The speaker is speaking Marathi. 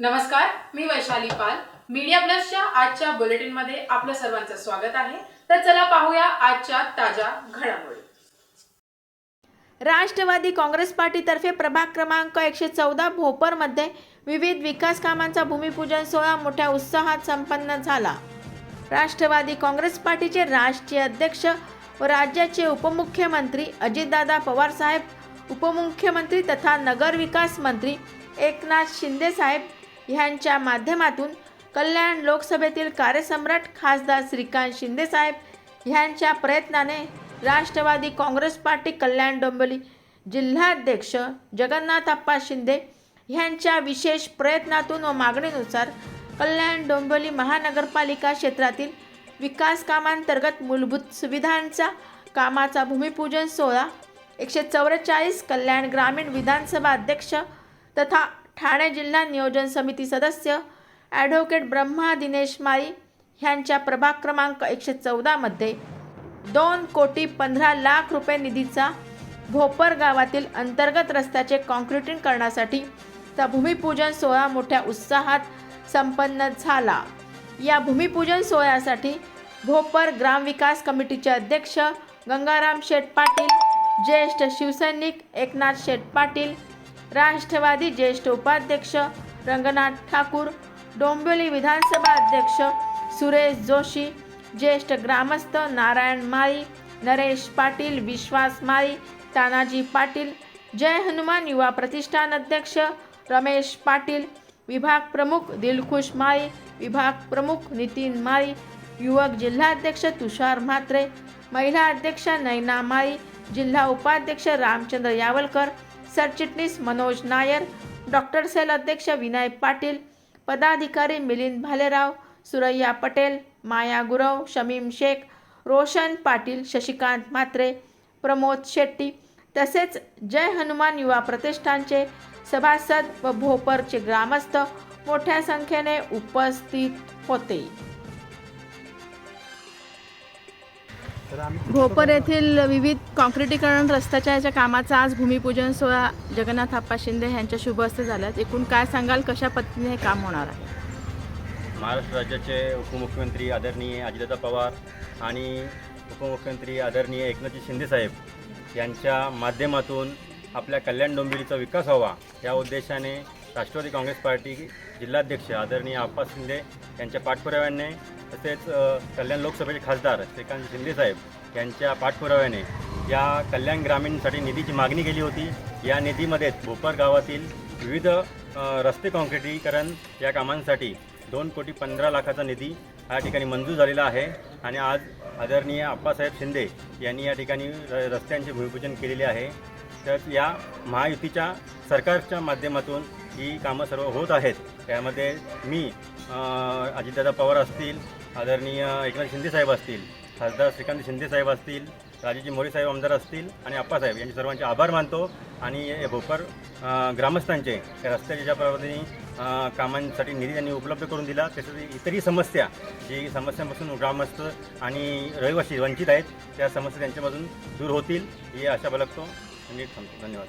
नमस्कार मी वैशाली पाल. मीडिया प्लसच्या आजच्या बुलेटिनमध्ये आपलं सर्वांचं स्वागत आहे. तर चला पाहूया आजच्या ताज्या घडामोडी. राष्ट्रवादी काँग्रेस पार्टीतर्फे प्रभाग क्रमांक एकशे चौदा भोपरमध्ये विविध विकास कामांचा भूमिपूजन सोहळा मोठ्या उत्साहात संपन्न झाला. राष्ट्रवादी काँग्रेस पार्टीचे राष्ट्रीय अध्यक्ष व राज्याचे उपमुख्यमंत्री अजितदादा पवारसाहेब उपमुख्यमंत्री तथा नगरविकास मंत्री एकनाथ शिंदेसाहेब ह्यांच्या माध्यमातून कल्याण लोकसभेतील कार्यसम्राट खासदार श्रीकांत शिंदेसाहेब ह्यांच्या प्रयत्नाने राष्ट्रवादी काँग्रेस पार्टी कल्याण डोंबिवली जिल्हाध्यक्ष जगन्नाथप्पा शिंदे ह्यांच्या विशेष प्रयत्नातून व मागणीनुसार कल्याण डोंबिवली महानगरपालिका क्षेत्रातील विकास कामांतर्गत मूलभूत सुविधांचा कामाचा भूमिपूजन सोहळा एकशे चौवेचाळीस कल्याण ग्रामीण विधानसभा अध्यक्ष तथा ठाणे जिल्हा नियोजन समिती सदस्य ॲडव्होकेट ब्रह्मा दिनेश माळी ह्यांच्या प्रभाग क्रमांक एकशे चौदामध्ये दोन कोटी पंधरा लाख रुपये निधीचा भोपर गावातील अंतर्गत रस्त्याचे कॉन्क्रिटिंग करण्यासाठी चा भूमिपूजन सोहळा मोठ्या उत्साहात संपन्न झाला. या भूमिपूजन सोहळ्यासाठी भोपर ग्रामविकास कमिटीचे अध्यक्ष गंगाराम शेठ पाटील ज्येष्ठ शिवसैनिक एकनाथ शेठ पाटील राष्ट्रवादी ज्येष्ठ उपाध्यक्ष रंगनाथ ठाकूर डोंबिवली विधानसभा अध्यक्ष सुरेश जोशी ज्येष्ठ ग्रामस्थ नारायण माळी नरेश पाटील विश्वास माळी तानाजी पाटील जय हनुमान युवा प्रतिष्ठान अध्यक्ष रमेश पाटील विभाग प्रमुख दिलखुश माळी विभाग प्रमुख नितीन माळी युवक जिल्हाध्यक्ष तुषार म्हात्रे महिला अध्यक्ष नैना माळी जिल्हा उपाध्यक्ष रामचंद्र यावलकर सरचिटणीस मनोज नायर डॉक्टर सेल अध्यक्ष विनय पाटील पदाधिकारी मिलिंद भालेराव सुरैया पटेल माया गुरव शमीम शेख रोशन पाटील शशिकांत म्हात्रे प्रमोद शेट्टी तसेच जय हनुमान युवा प्रतिष्ठानचे सभासद व भोपरचे ग्रामस्थ मोठ्या संख्येने उपस्थित होते. भोपर येथील विविध काँक्रिटीकरण रस्त्याच्या याच्या कामाचा आज भूमिपूजन सोहळा जगन्नाथ आप्पा शिंदे यांच्या शुभ हस्ते झाल्यात. एकूण काय सांगाल? कशा पद्धतीने हे काम होणार आहे? महाराष्ट्र राज्याचे उपमुख्यमंत्री आदरणीय अजितदादा पवार आणि उपमुख्यमंत्री आदरणीय एकनाथजी शिंदेसाहेब यांच्या माध्यमातून आपल्या कल्याण डोंबिवलीचा विकास व्हावा या उद्देशाने राष्ट्रवादी काँग्रेस पार्टी जिल्हाध्यक्ष आदरणीय आप्पा शिंदे यांच्या पाठपुराव्याने तसेच कल्याण लोकसभेचे खासदार श्रीकांत शिंदेसाहेब यांच्या पाठपुराव्याने या कल्याण ग्रामीणसाठी निधीची मागणी केली होती. या निधीमध्येच भोपर गावातील विविध रस्ते काँक्रिटीकरण या कामांसाठी दोन कोटी पंधरा लाखाचा निधी या ठिकाणी मंजूर झालेला आहे आणि आज आदरणीय आप्पासाहेब शिंदे यांनी या ठिकाणी र रस्त्यांचे भूमिपूजन केलेले आहे. तर या महायुतीच्या सरकारच्या माध्यमातून ही कामं सर्व होत आहेत. त्यामध्ये मी अजितदादा पवार असतील आदरणीय एकनाथ शिंदेसाहेब असतील खासदार श्रीकांत शिंदेसाहेब असतील राजेजी मोरे साहेब आमदार असतील आणि आप्पासाहेब यांचे सर्वांचे आभार मानतो आणि हे भोकर ग्रामस्थांचे रस्त्याच्या ज्या पद्धतीने कामांसाठी निधी त्यांनी उपलब्ध करून दिला तसेच इतरही समस्या जी समस्यांपासून ग्रामस्थ आणि रहिवासी वंचित आहेत त्या समस्या त्यांच्यामधून दूर होतील ही आशा बाळगतो. नीट थांबतो. धन्यवाद.